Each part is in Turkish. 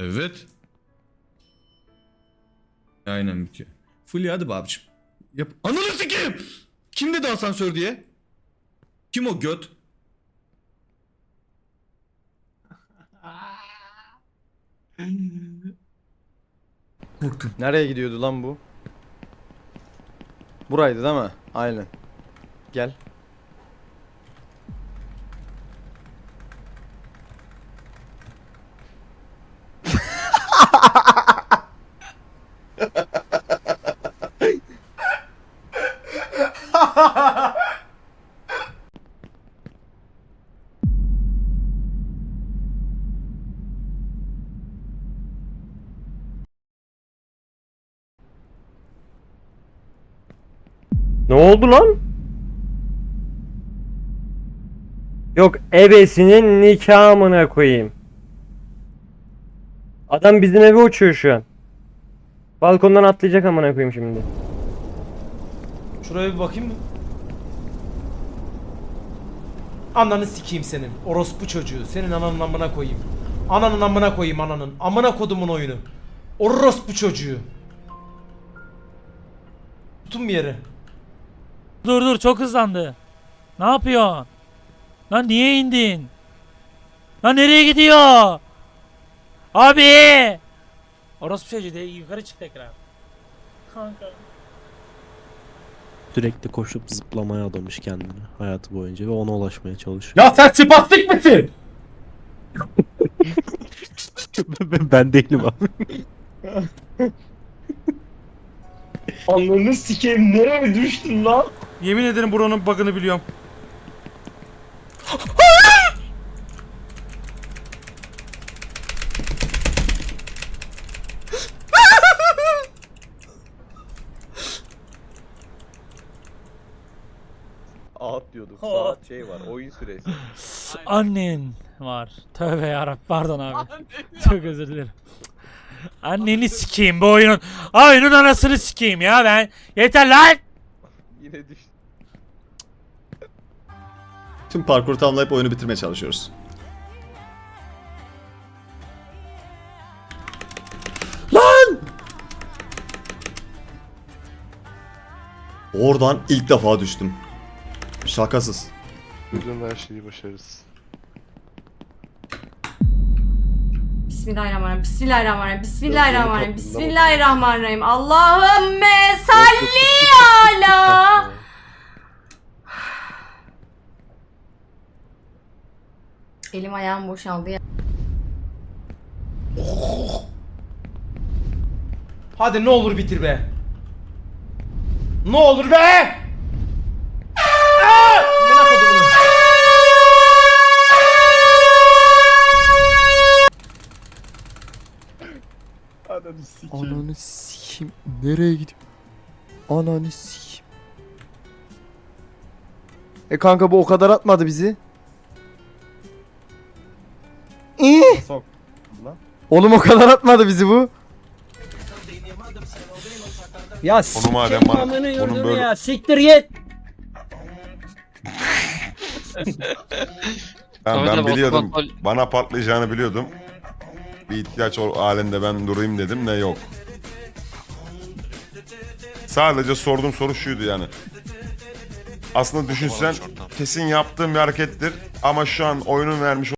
Evet. Aynen bitiyor. Fulya hadi be abicim. Yap. Ananı sikeyim. Kim dedi asansör diye? Kim o göt? Korktum. Nereye gidiyordu lan bu? Buraydı değil mi? Aynen. Gel. Ne oldu lan? Yok ebesinin nikahımına koyayım. Adam bizim eve uçuyor şu an. Balkondan atlayacak amına koyayım şimdi. Şuraya bir bakayım mı? Ananı sikeyim senin. Orospu çocuğu. Senin ananın amına koyayım. Ananın amına koyayım ananın. Amına kodumun oyunu. Orospu çocuğu. Tutun bir yere. Dur dur çok hızlandı. Ne yapıyorsun? Lan niye indin? Lan nereye gidiyor? Abi! Orospu çocuğu de yukarı çık tekrar. Kanka. Sürekli koşup zıplamaya adamış kendini hayatı boyunca ve ona ulaşmaya çalışıyor. Ya sen spastik misin? ben değilim abi. Ananı sikeyim nereye düştün lan? Yemin ederim buranın bug'ını biliyorum. Diyorduk. Saat şey var. Oyun süresi. Annen var. Tövbe yarabbim pardon abi. Çok özür dilerim. Anneni sikeyim bu oyunun. Oyunun anasını sikeyim ya ben. Yeter lan! Yine düştü. Tüm parkuru tamamlayıp oyunu bitirmeye çalışıyoruz. Lan! Oradan ilk defa düştüm. Şakasız. Bugün her şeyi başarırız. Bismillahirrahmanirrahim. Bismillahirrahmanirrahim. Bismillahirrahmanirrahim. Bismillahirrahmanirrahim. Allahümme salli ala. Elim ayağım boşaldı ya. Hadi ne olur bitir be. Ne olur be! Aa! Amına kodumunu. Ananı sikeyim. Nereye gidiyor? Ananı sikeyim. E kanka bu o kadar atmadı bizi. İyi. Oğlum o kadar atmadı bizi bu. Ya Onu madem bana- onun böyle- ya siktir git. Ben, ben biliyordum. Bana patlayacağını biliyordum. Bir ihtiyaç ol- halinde ben durayım dedim ne yok. Sadece sorduğum soru şuydu yani. Aslında düşünsen kesin yaptığım bir harekettir ama şu an oyunun vermiş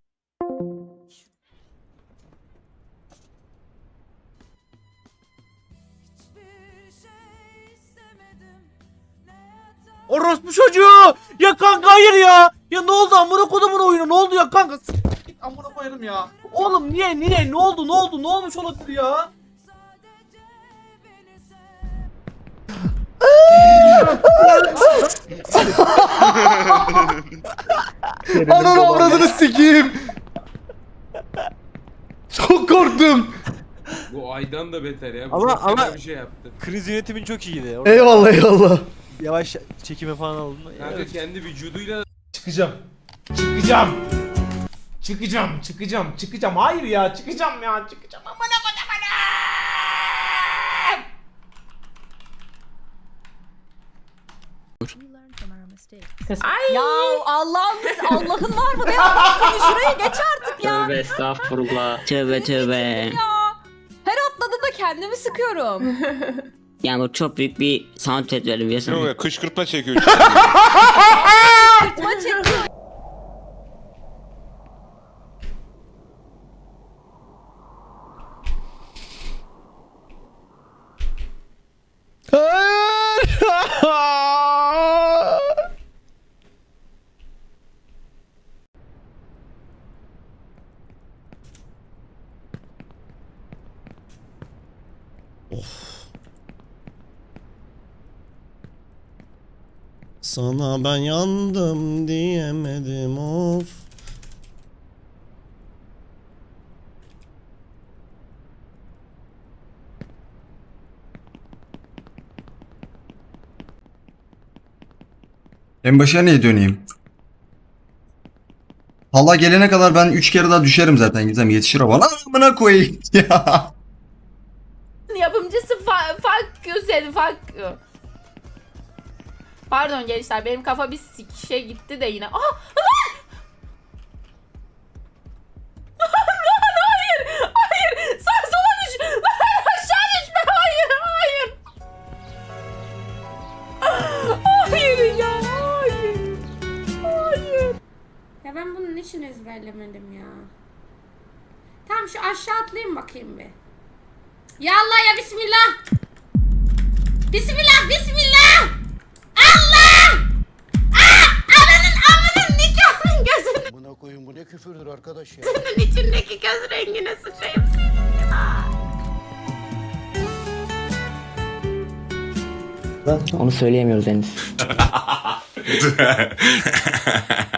Orospu çocuğu! Ya kanka hayır ya! Ya ne oldu amına kodumun oyunu ne oldu ya kanka? S- Git amına koyarım ya. Oğlum niye niye ne oldu ne oldu ne olmuş olabilir ya? Ananı avradını sikeyim. Çok korktum. Bu aydan da beter ya. Ama- çok fena ama- bir şey yaptı. Kriz yönetimin çok iyiydi. Eyvallah eyvallah. Yavaş çekime falan aldın. Kanka kendi vücuduyla Çıkacağım. Çıkacağım. Çıkacağım, çıkacağım, çıkacağım. Hayır ya, çıkacağım ya, çıkacağım. Amına kodumun! Ay. Ya Allah'ım Allah'ın var mı? Ne yapıyorsun? Şuraya geç artık ya. estağfurullah. Tövbe tövbe. Ya. Her atladığında kendimi sıkıyorum. Yani bu çok büyük bir soundtrack verim biliyorsun. kışkırtma çekiyor. Sırtıma çekiyor. Sana ben yandım diyemedim of. En başa niye döneyim? Hala gelene kadar ben 3 kere daha düşerim zaten Gizem yetişir o bana. Amına koyayım ya. Yapımcısı fa- fuck you said fuck you. Pardon gençler benim kafa bir sikişe gitti de yine. Ah! Lan! Lan hayır! Hayır! Aşağı düşme! Hayır! Hayır! Hayır ya! Hayır! Ya ben bunu niçin ezberlemedim ya? Tamam şu aşağı atlayayım bakayım bir. Ya Allah ya bismillah. Bismillah bismillah. Buna koyun bu ne küfürdür arkadaş ya. Gözünün içindeki göz rengine sıçrayım senin ya. Onu söyleyemiyoruz henüz.